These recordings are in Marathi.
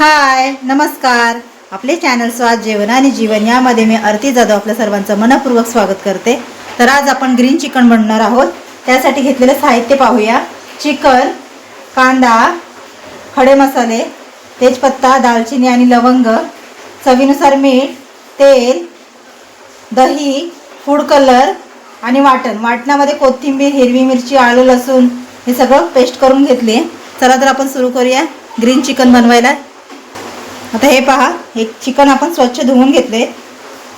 हाय नमस्कार. आपले चॅनल स्वाद जेवण आणि जीवन यामध्ये मी आरती जाधव आपल्या सर्वांचं मनपूर्वक स्वागत करते. तर आज आपण ग्रीन चिकन बनणार आहोत. त्यासाठी घेतलेलं साहित्य पाहूया. चिकन कांदा खडे मसाले तेजपत्ता दालचिनी आणि लवंग चवीनुसार मीठ तेल दही फूड कलर आणि वाटण. वाटणामध्ये कोथिंबीर हिरवी मिरची आलं लसूण हे सगळं पेस्ट करून घेतले. चला तर आपण सुरू करूया ग्रीन चिकन बनवायला. आता हे पहा हे चिकन आपण स्वच्छ धुवून घेतले.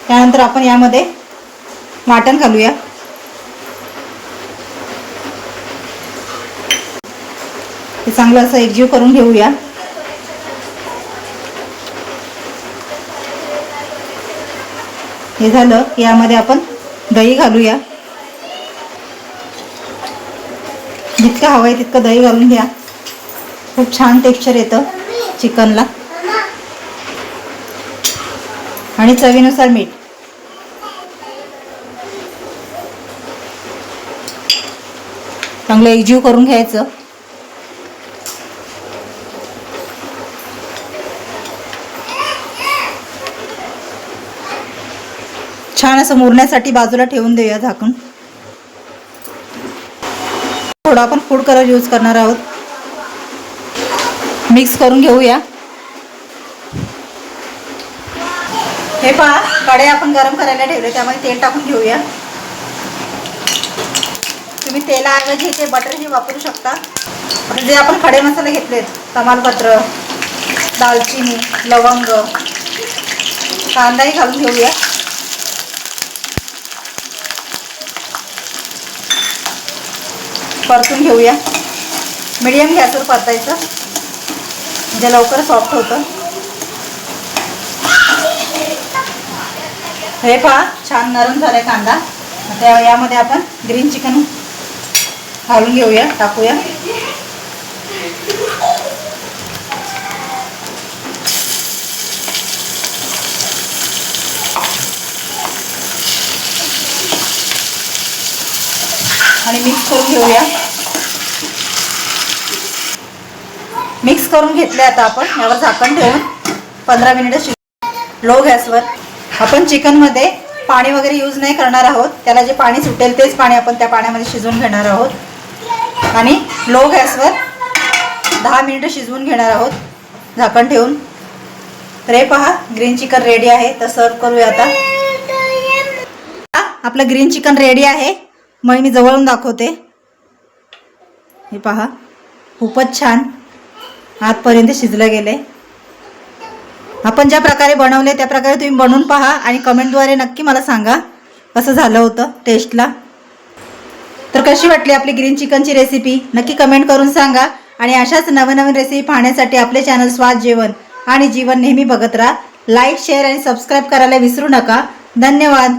त्यानंतर आपण यामध्ये वाटण घालूया. हे चांगलं असं एकजीव करून घेऊया. हे झालं की यामध्ये आपण दही घालूया. जितकं हवं आहे तितकं दही घालून घ्या. खूप छान टेक्स्चर येतं चिकनला. आणि चवीनुसार मीठ. चांगलं एकजीव करून घ्यायचं. छान असं मुरण्यासाठी बाजूला ठेवून देऊया झाकून थोडा आपण फूड कलर यूज करणार आहोत. मिक्स करून घेऊया. हे पहा कडे आपण गरम करायला ठेवले त्यामध्ये तेल टाकून घेऊया. तुम्ही तेलाऐवजी ते बटरही वापरू शकता. जे आपण खडे मसाले घेतलेत तमालपत्र दालचिनी लवंग कांदाही घालून घेऊया. परतून घेऊया. मीडियम गॅसवर परतायचं. म्हणजे लवकर सॉफ्ट होतं. हे पहा छान नरम झालाय कांदा. आता यामध्ये आपण ग्रीन चिकन घालून घेऊया टाकूया. आणि मिक्स करून घेऊया. मिक्स करून घेतले आता आपण. यावर झाकण ठेवून पंधरा मिनिटं शिज लो गॅसवर आपण चिकनमध्ये पाणी वगैरे यूज नाही करणार आहोत. त्याला जे पाणी सुटेल तेच पाणी आपण त्या पाण्यामध्ये शिजवून घेणार आहोत. आणि लो गॅसवर दहा मिनिटं शिजवून घेणार आहोत. झाकण ठेवून. तर हे पहा ग्रीन चिकन रेडी आहे. तर सर्व करूया आता. आपलं ग्रीन चिकन रेडी आहे. मग मी जवळून दाखवते. हे पहा खूपच छान. आतपर्यंत शिजलं गेले आपण ज्या प्रकारे बनवले त्या प्रकारे तुम्ही बनवून पहा आणि कमेंटद्वारे नक्की मला सांगा कसं झालं होतं टेस्टला तर कशी वाटली आपली ग्रीन चिकनची रेसिपी नक्की कमेंट करून सांगा. आणि अशाच नवनवीन रेसिपी पाहण्यासाठी आपले चॅनल स्वाद जेवण आणि जीवन नेहमी बघत राहा. लाईक शेअर आणि सबस्क्राईब करायला विसरू नका. धन्यवाद.